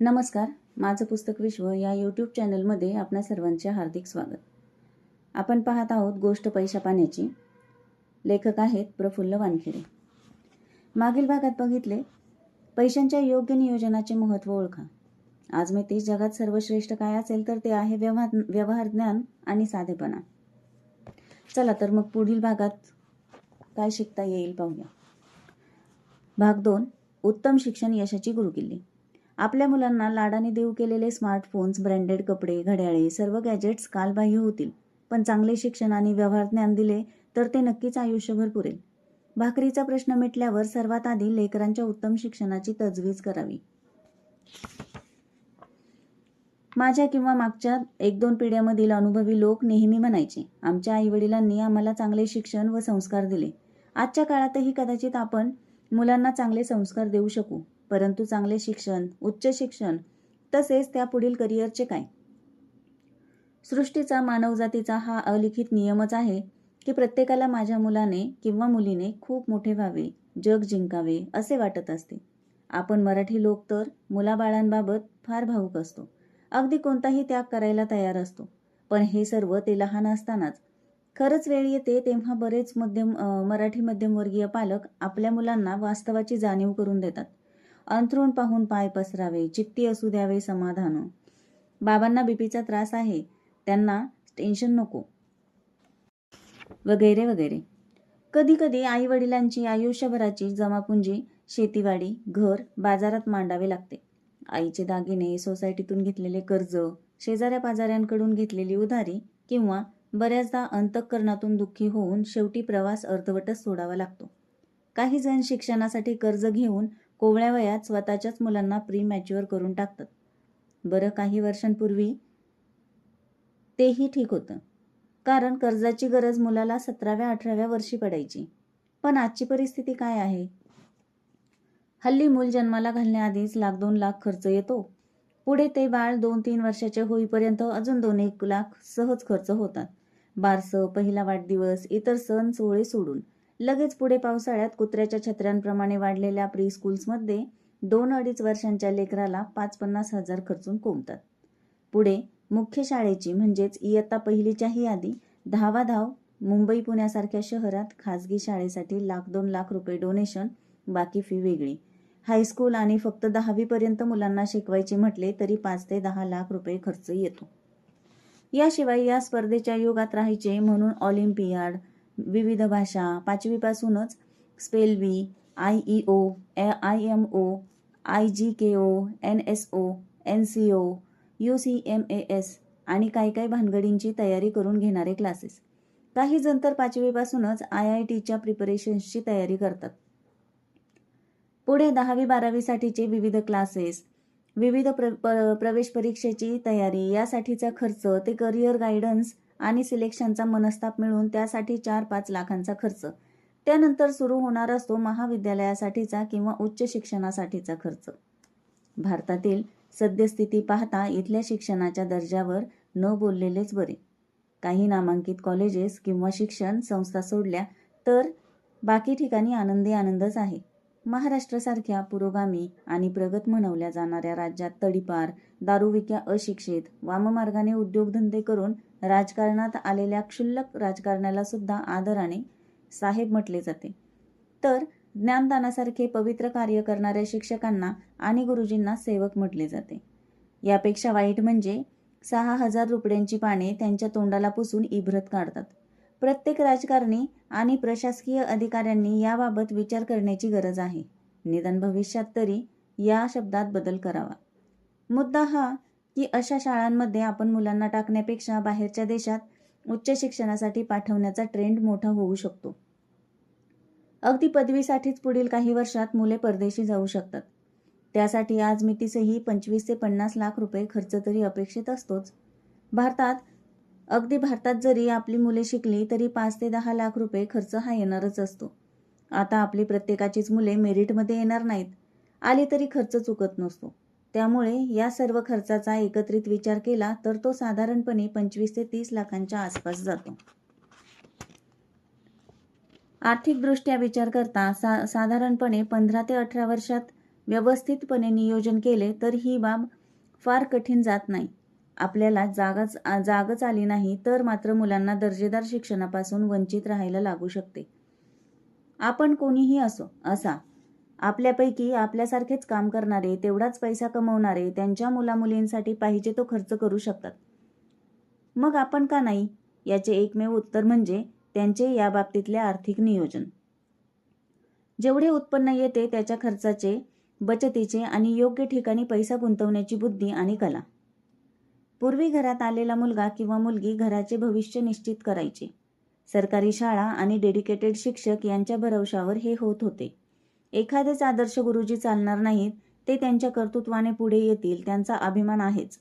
नमस्कार माझं पुस्तक विश्व या यूट्यूब चॅनलमध्ये आपणा सर्वांचे हार्दिक स्वागत. आपण पाहत आहोत गोष्ट पैशा पाण्याची. लेखक आहेत प्रफुल्ल वानखेडे. मागील भागात बघितले पैशांच्या योग्य नियोजनाचे महत्त्व ओळखा. आज मी ते जगात सर्वश्रेष्ठ काय असेल तर ते आहे व्यवहार व्यवहार ज्ञान आणि साधेपणा. चला तर मग पुढील भागात काय शिकता येईल पाहूया. भाग दोन उत्तम शिक्षण यशाची गुरुकिल्ली. आपल्या मुलांना लाडाने देऊ केलेले स्मार्टफोन्स ब्रँडेड कपडे घड्याळे सर्व गॅजेट्स कालबाह्य होतील. पण चांगले शिक्षण आणि व्यवहार ज्ञान दिले तर ते नक्कीच आयुष्यभर पुरेल. भाकरीचा प्रश्न मिटल्यावर सर्वात आधी लेकरांच्या उत्तम शिक्षणाची तजवीज करावी. माझ्या किंवा मागच्या एक दोन पिढ्यामधील अनुभवी लोक नेहमी म्हणायचे आमच्या आईवडिलांनी आम्हाला चांगले शिक्षण व संस्कार दिले. आजच्या काळातही कदाचित आपण मुलांना चांगले संस्कार देऊ शकू. परंतु चांगले शिक्षण उच्च शिक्षण तसेच त्या पुढील करिअरचे काय? सृष्टीचा मानवजातीचा हा अलिखित नियमच आहे की प्रत्येकाला माझ्या मुलाने किंवा मुलीने खूप मोठे व्हावे जग जिंकावे असे वाटत असते. आपण मराठी लोक तर मुलाबाळांबाबत फार भावूक असतो. अगदी कोणताही त्याग करायला तयार असतो. पण हे सर्व ते लहान असतानाच. खरंच वेळ येते तेव्हा बरेच मध्यम मराठी मध्यमवर्गीय पालक आपल्या मुलांना वास्तवाची जाणीव करून देतात. अंथरूण पाहून पाय पसरावे चित्ती असू द्यावे समाधान. बाबांना बीपीचा त्रास आहे त्यांना टेन्शन नको. वगैरे वगैरे. कधी कधी आई वडिलांची आयुष्यभराची जमापुंजी शेतीवाडी घर बाजारात मांडावे लागते. आईचे दागिने सोसायटीतून घेतलेले कर्ज शेजाऱ्या पाजाऱ्यांकडून घेतलेली उधारी किंवा बऱ्याचदा अंतःकरणातून दुःखी होऊन शेवटी प्रवास अर्धवटच सोडावा लागतो. काही जण शिक्षणासाठी कर्ज घेऊन कोवळ्या वयात स्वतःच्याच मुलांना प्री मॅच्युअर करून टाकतात. बरं काही वर्षांपूर्वी तेही ठीक होतं. कारण कर्जाची गरज मुलाला सतराव्या अठराव्या वर्षी पडायची. पण आजची परिस्थिती काय आहे? हल्ली मूल जन्माला घालण्याआधीच लाख दोन लाख खर्च येतो. पुढे ते बाळ दोन तीन वर्षाचे होईपर्यंत अजून दोन एक लाख सहज खर्च होतात. बारसं पहिला वाढदिवस इतर सण सोहळे सोडून. लगेच पुढे पावसाळ्यात कुत्र्याच्या छत्र्यांप्रमाणे वाढलेल्या प्री स्कूल्समध्ये दोन अडीच वर्षांच्या लेकराला पाच पन्नास हजार खर्चून कोंबतात पुढे मुख्य शाळेची म्हणजेच इयत्ता पहिलीच्याही आधी धावा धाव मुंबई पुण्यासारख्या शहरात खाजगी शाळेसाठी लाख दोन लाख रुपये डोनेशन बाकी फी वेगळी. हायस्कूल आणि फक्त दहावीपर्यंत मुलांना शिकवायचे म्हटले तरी पाच ते दहा लाख रुपये खर्च येतो. याशिवाय या स्पर्धेच्या युगात राहायचे म्हणून ऑलिम्पियाड विविध भाषा पाचवीपासूनच स्पेलवी I E O I M O I G K O N S O N C O U C M A S आणि काही काही भानगडींची तयारी करून घेणारे क्लासेस काही जण तर पाचवीपासूनच आय आय टीच्या प्रिपरेशन्सची तयारी करतात. पुढे दहावी बारावीसाठीचे विविध क्लासेस विविध प्र प्रवेश परीक्षेची तयारी यासाठीचा खर्च ते करिअर गायडन्स आणि सिलेक्शनचा मनस्ताप मिळून त्यासाठी चार पाच लाखांचा खर्च. त्यानंतर सुरू होणार असतो महाविद्यालयासाठीचा किंवा उच्च शिक्षणासाठीचा खर्च. भारतातील सद्यस्थिती पाहता इथल्या शिक्षणाच्या दर्जावर न बोललेलेच बरे. काही नामांकित कॉलेजेस किंवा शिक्षण संस्था सोडल्या तर बाकी ठिकाणी आनंदी आनंदच आहे. महाराष्ट्रासारख्या पुरोगामी आणि प्रगत म्हणवल्या जाणाऱ्या राज्यात तडीपार दारुविक्या अशिक्षित वाममार्गाने उद्योगधंदे करून राजकारणात आलेल्या क्षुल्लक राजकारणाला सुद्धा आदराने साहेब म्हटले जाते. तर ज्ञानदानासारखे पवित्र कार्य करणाऱ्या शिक्षकांना आणि गुरुजींना सेवक म्हटले जाते. यापेक्षा वाईट म्हणजे सहा हजार रुपयांची पाने त्यांच्या तोंडाला पुसून इभ्रत काढतात. प्रत्येक राजकारणी आणि प्रशासकीय अधिकाऱ्यांनी याबाबत विचार करण्याची गरज आहे. निदान भविष्यात तरी या शब्दात बदल करावा. मुद्दा हा की अशा शाळांमध्ये आपण मुलांना टाकण्यापेक्षा बाहेरच्या देशात उच्च शिक्षणासाठी पाठवण्याचा ट्रेंड मोठा होऊ शकतो. अगदी पदवीसाठीच पुढील काही वर्षात मुले परदेशी जाऊ शकतात. त्यासाठी आज मितीसही पंचवीस ते पन्नास लाख रुपये खर्च तरी अपेक्षित असतोच. भारतात अगदी भारतात जरी आपली मुले शिकली तरी पाच ते दहा लाख रुपये खर्च हा येणारच असतो. आता आपली प्रत्येकाचीच मुले मेरिटमध्ये येणार नाहीत. आली तरी खर्च चुकत नसतो. त्यामुळे या सर्व खर्चाचा एकत्रित विचार केला तर तो साधारणपणे पंचवीस ते तीस लाखांच्या आसपास जातो. आर्थिकदृष्ट्या विचार करता सा साधारणपणे पंधरा ते अठरा वर्षात व्यवस्थितपणे नियोजन केले तर ही बाब फार कठीण जात नाही. आपल्याला जागाच जागच आली नाही तर मात्र मुलांना दर्जेदार शिक्षणापासून वंचित राहायला लागू शकते. आपण कोणीही असो असा आपल्यापैकी आपल्यासारखेच काम करणारे तेवढाच पैसा कमवणारे त्यांच्या मुलामुलींसाठी पाहिजे तो खर्च करू शकतात. मग आपण का नाही? याचे एकमेव उत्तर म्हणजे त्यांचे या बाबतीतले आर्थिक नियोजन. जेवढे उत्पन्न येते त्याच्या खर्चाचे बचतीचे आणि योग्य ठिकाणी पैसा गुंतवण्याची बुद्धी आणि कला. पूर्वी घरात आलेला मुलगा किंवा मुलगी घराचे भविष्य निश्चित करायचे. सरकारी शाळा आणि डेडिकेटेड शिक्षक यांच्या भरवशावर हे होत होते. एखादेच आदर्श गुरुजी चालणार नाहीत ते त्यांच्या कर्तृत्वाने पुढे येतील त्यांचा अभिमान आहेच.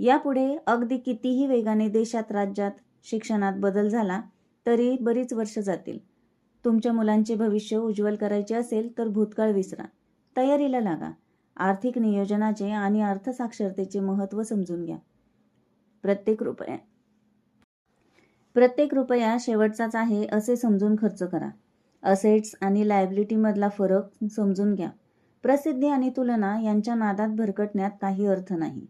यापुढे अगदी कितीही वेगाने देशात राज्यात शिक्षणात बदल झाला तरी बरीच वर्ष जातील. तुमच्या मुलांचे भविष्य उज्ज्वल करायचे असेल तर भूतकाळ विसरा. तयारीला लागा. आर्थिक नियोजनाचे आणि अर्थसाक्षरतेचे महत्त्व समजून घ्या. प्रत्येक रुपया. प्रत्येक रुपया शेवटचाच आहे असे समजून खर्च करा. असेट्स आणि लायबिलिटीमधला फरक समजून घ्या. प्रसिद्धी आणि तुलना यांच्या नादात भरकटण्यात काही अर्थ नाही.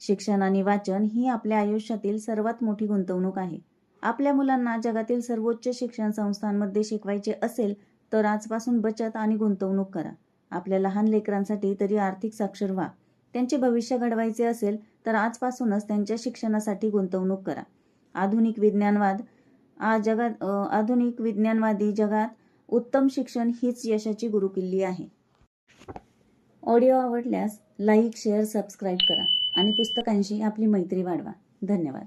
शिक्षण आणि वाचन ही आपल्या आयुष्यातील सर्वात मोठी गुंतवणूक आहे. आपल्या मुलांना जगातील सर्वोच्च शिक्षण संस्थांमध्ये शिकवायचे असेल तर आजपासून बचत आणि गुंतवणूक करा. आपल्या लहान लेकरांसाठी तरी आर्थिक साक्षर व्हा. त्यांचे भविष्य घडवायचे असेल तर आजपासूनच त्यांच्या शिक्षणासाठी गुंतवणूक करा. आधुनिक विज्ञानवाद आज जगात आधुनिक विज्ञानवादी जगात उत्तम शिक्षण हीच यशाची गुरुकिल्ली आहे. ऑडिओ आवडल्यास लाईक शेअर सबस्क्राईब करा आणि पुस्तकांशी आपली मैत्री वाढवा. धन्यवाद.